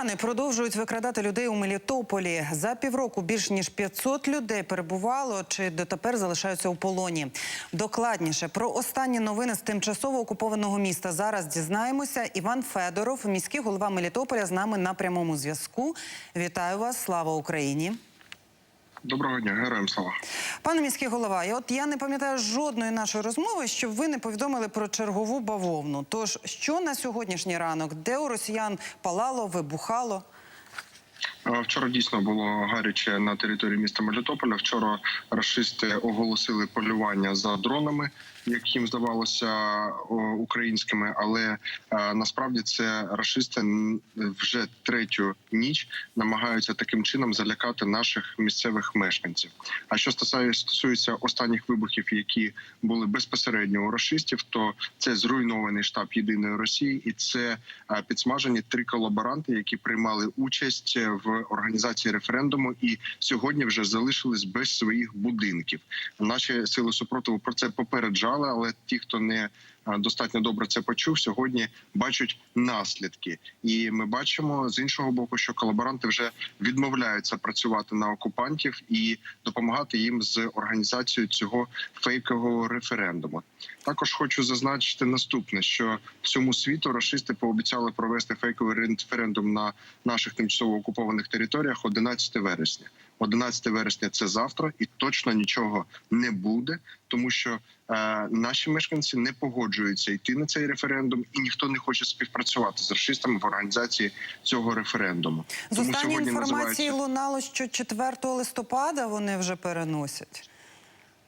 Росіяни продовжують викрадати людей у Мелітополі. За півроку більш ніж 500 людей перебувало чи дотепер залишаються у полоні. Докладніше про останні новини з тимчасово окупованого міста зараз дізнаємося. Іван Федоров, міський голова Мелітополя, з нами на прямому зв'язку. Вітаю вас! Слава Україні! Доброго дня, героям слава. Пане міський голова, і от я не пам'ятаю жодної нашої розмови, щоб ви не повідомили про чергову бавовну. Тож, що на сьогоднішній ранок, де у росіян палало, вибухало? Е, Вчора дійсно було гаряче на території міста Мелітополя. Вчора рашисти оголосили полювання за дронами, як їм здавалося українськими, але е, насправді це рашисти н- вже третю ніч намагаються таким чином залякати наших місцевих мешканців. А що стосує- стосується останніх вибухів, які були безпосередньо у рашистів, то це зруйнований штаб єдиної Росії, і це е, підсмажені три колаборанти, які приймали участь в організації референдуму, і сьогодні вже залишились без своїх будинків. Наші сили супротиву про це попереджали, але ті, хто не достатньо добре це почув, сьогодні бачать наслідки. І ми бачимо з іншого боку, що колаборанти вже відмовляються працювати на окупантів і допомагати їм з організацією цього фейкового референдуму. Також хочу зазначити наступне: що всьому світу рашисти пообіцяли провести фейковий референдум на наших тимчасово окупованих територіях 11 вересня. 11 вересня це завтра, і точно нічого не буде, тому що е, наші мешканці не погоджуються йти на цей референдум, і ніхто не хоче співпрацювати з расистами в організації цього референдуму. З останньої інформації називається- лунало, що 4 листопада вони вже переносять.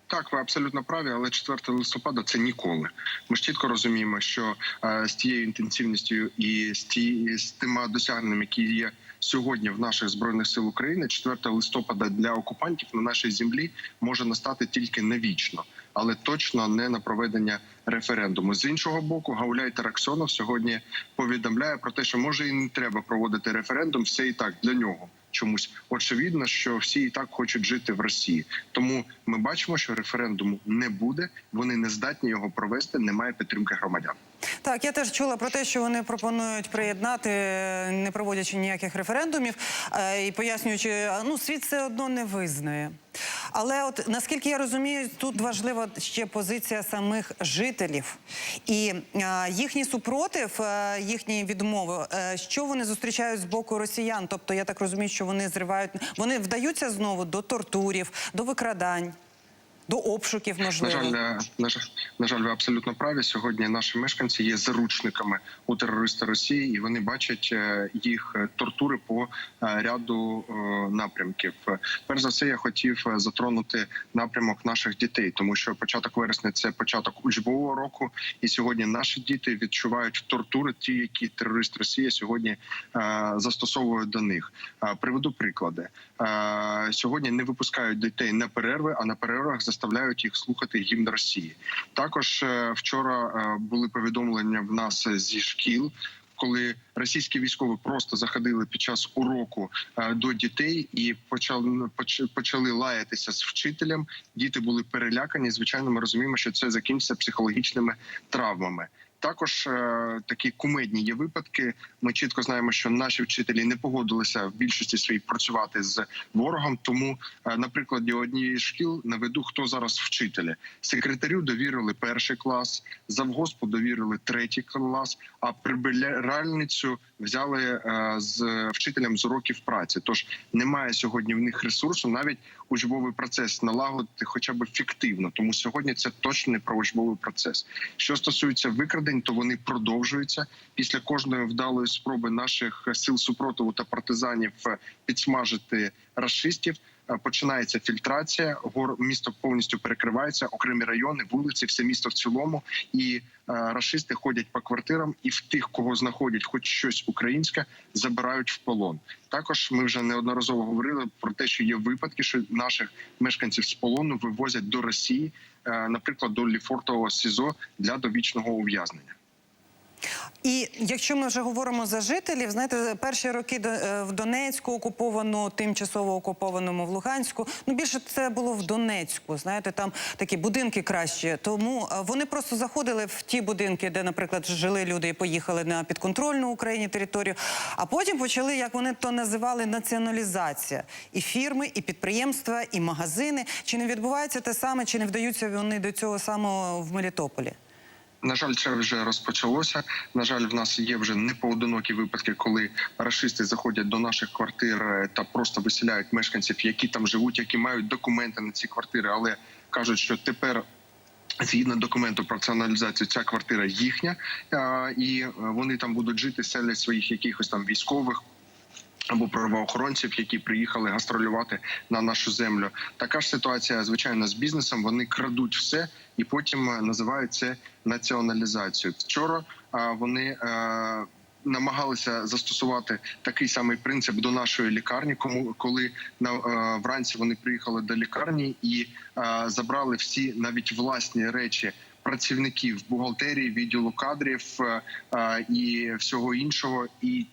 Так, ви абсолютно праві, але 4 листопада це ніколи. Ми ж чітко розуміємо, що е, з тією інтенсивністю і з ті з тими досягненнями, які є сьогодні в наших збройних сил України, 4 листопада для окупантів на нашій землі може настати тільки навічно, але точно не на проведення референдуму. З іншого боку, Гауляй Тараксонов сьогодні повідомляє про те, що може і не треба проводити референдум, все і так для нього. Чомусь очевидно, що всі і так хочуть жити в Росії. Тому ми бачимо, що референдуму не буде. Вони не здатні його провести. Немає підтримки громадян. Так, я теж чула про те, що вони пропонують приєднати, не проводячи ніяких референдумів е, і пояснюючи, ну світ все одно не визнає. Але от наскільки я розумію, тут важлива ще позиція самих жителів і е, їхній супротив, е, їхні відмови, е, що вони зустрічають з боку росіян. Тобто я так розумію, що вони зривають, вони вдаються знову до тортурів, до викрадань, до обшуків, можливо? На жаль, е, на жаль, на жаль, ви абсолютно праві. Сьогодні наші мешканці є заручниками у терориста Росії, і вони бачать е, їх тортури по е, ряду напрямків. Перш за все, я хотів затронути напрямок наших дітей, тому що початок вересня це початок учбового року, і сьогодні наші діти відчувають тортури, ті, які терорист Росія сьогодні застосовує до них. Приведу приклади. Сьогодні не випускають дітей на перерви, а на перервах заставляють їх слухати гімн Росії. Також е, вчора е, були повідомлення в нас зі шкіл. Коли російські військові просто заходили під час уроку е, до дітей і почали почали лаятися з вчителем, діти були перелякані. Звичайно, ми розуміємо, що це закінчиться психологічними травмами. Також е, такі кумедні є випадки. Ми чітко знаємо, що наші вчителі не погодилися в більшості своїй працювати з ворогом. Тому, е, на прикладі однієї шкіл наведу, хто зараз вчителі. Секретарю довірили перший клас, завгоспу довірили третій клас, а прибиральницю взяли е, з вчителем з уроків праці. Тож немає сьогодні в них ресурсу навіть учбовий процес налагодити, хоча б фіктивно. Тому сьогодні це точно не про учбовий процес. Що стосується викрадень, то вони продовжуються після кожної вдалої спроби наших сил супротиву та партизанів е, підсмажити расистів. Е, Починається фільтрація, гор місто повністю перекривається, окремі райони, вулиці, все місто в цілому, і е, рашисти ходять по квартирам, і в тих, кого знаходять, хоч щось українське, забирають в полон. Також ми вже неодноразово говорили про те, що є випадки, що наших мешканців з полону вивозять до Росії, е, наприклад, до Ліфортового СІЗО для довічного ув'язнення. І якщо ми вже говоримо за жителів, знаєте, перші роки е, в Донецьку окуповано, тимчасово окупованому в Луганську. Ну більше це було в Донецьку. Знаєте, там такі будинки кращі. Тому е, вони просто заходили в ті будинки, де, наприклад, жили люди і поїхали на підконтрольну Україні територію. А потім почали, як вони то називали, націоналізація і фірми, і підприємства, і магазини. Чи не відбувається те саме, чи не вдаються вони до цього самого в Мелітополі? На жаль, це вже розпочалося. На жаль, в нас є вже непоодинокі випадки, коли рашисти заходять до наших квартир е, та просто виселяють мешканців, які там живуть, які мають документи на ці квартири, але кажуть, що тепер. Згідно документу про націоналізацію, ця квартира їхня, і е, вони там будуть жити, селять своїх якихось там військових або правоохоронців, які приїхали гастролювати на нашу землю. Така ж ситуація, звичайно, з бізнесом. Вони крадуть все і потім е, називають це націоналізацією. Вчора вони. е, Намагалися застосувати такий самий принцип до нашої лікарні, кому коли на е, вранці вони приїхали до лікарні і е, забрали всі навіть власні речі працівників бухгалтерії, відділу кадрів е, е, і всього іншого, і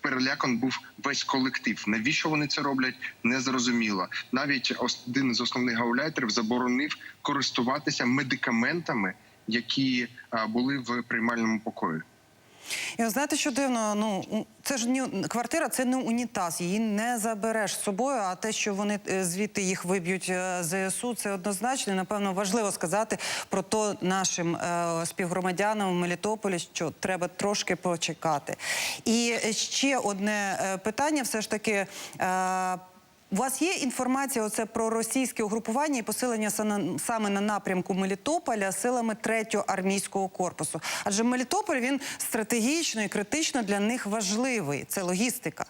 перелякан був весь колектив. Навіщо вони це роблять? Не зрозуміло. Навіть один з основних гауляйтерів заборонив користуватися медикаментами, які були в приймальному покої. І ви знаєте, що дивно, ну це ж ні квартира, це не унітаз, її не забереш з собою. А те, що вони е, звідти їх виб'ють е, ЗСУ, це однозначно. Напевно, важливо сказати про то нашим е, співгромадянам в Мелітополі, що треба трошки почекати. І ще одне е, питання, все ж таки. Е, у вас є інформація оце про російське угрупування і посилення саме на напрямку Мелітополя силами 3-го армійського корпусу? Адже Мелітополь він стратегічно і критично для них важливий. Це логістика.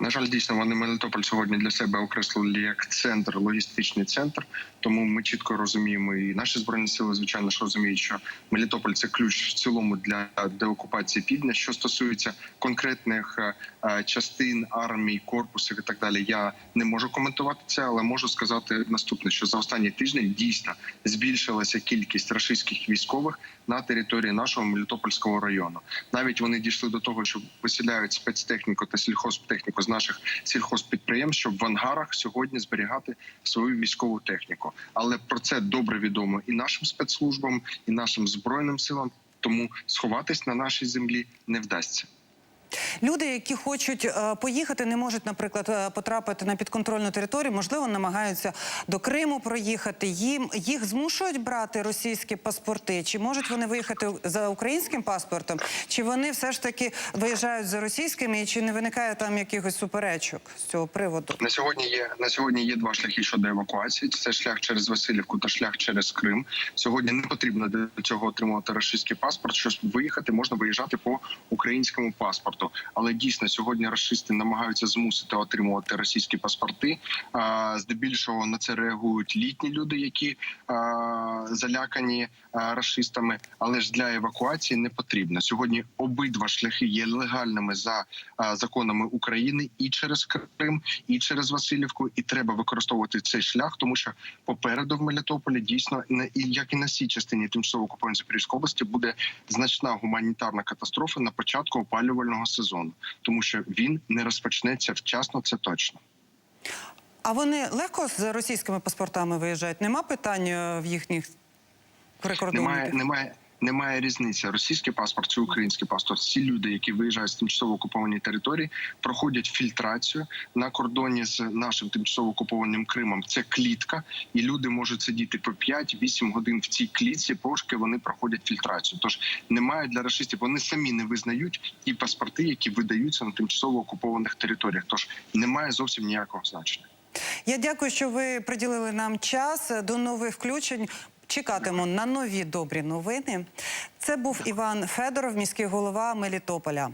На жаль, дійсно вони Мелітополь сьогодні для себе окреслили як центр, логістичний центр. Тому ми чітко розуміємо, і наші збройні сили, звичайно ж розуміють, що Мелітополь це ключ в цілому для деокупації півдня. Що стосується конкретних е, е, частин армій, корпусів і так далі, я не можу коментувати це, але можу сказати наступне: що за останні тижні дійсно збільшилася кількість рашистських військових на території нашого Мелітопольського району. Навіть вони дійшли до того, що виселяють спецтехніку та сільхозтехніку з наших сільхозпідприємств, щоб в ангарах сьогодні зберігати свою військову техніку. Але про це добре відомо і нашим спецслужбам, і нашим збройним силам. Тому сховатись на нашій землі не вдасться. Люди, які хочуть е, поїхати, не можуть, наприклад, е, потрапити на підконтрольну територію, можливо, намагаються до Криму проїхати. Їм їх змушують брати російські паспорти. Чи можуть вони виїхати за українським паспортом, чи вони все ж таки виїжджають за російськими, і чи не виникає там якихось суперечок з цього приводу? На сьогодні є на сьогодні є два шляхи щодо евакуації. Це шлях через Васильівку та шлях через Крим. Сьогодні не потрібно для цього отримувати російський паспорт. Щоб виїхати, можна виїжджати по українському паспорту. Але дійсно сьогодні расисти намагаються змусити отримувати російські паспорти. Здебільшого на це реагують літні люди, які залякані расистами. Але ж для евакуації не потрібно. Сьогодні обидва шляхи є легальними за законами України і через Крим, і через Васильівку. І треба використовувати цей шлях, тому що попереду в Мелітополі дійсно на і як і на цій частині тимчасово окупованої Запорізької області буде значна гуманітарна катастрофа на початку опалювального сезону, тому що він не розпочнеться вчасно. Це точно. А вони легко з російськими паспортами виїжджають? Нема питань е, в їхніх прикордонників? Немає, немає. Немає різниці. Російський паспорт чи український паспорт. Всі люди, які виїжджають з тимчасово окупованої території, проходять фільтрацію на кордоні з нашим тимчасово окупованим Кримом. Це клітка, і люди можуть сидіти по 5-8 годин в цій клітці, поки вони проходять фільтрацію. Тож немає для расистів. Вони самі не визнають ті паспорти, які видаються на тимчасово окупованих територіях. Тож немає зовсім ніякого значення. Я дякую, що ви приділили нам час. До нових включень. Чекатимемо на нові добрі новини. Це був Іван Федоров, міський голова Мелітополя.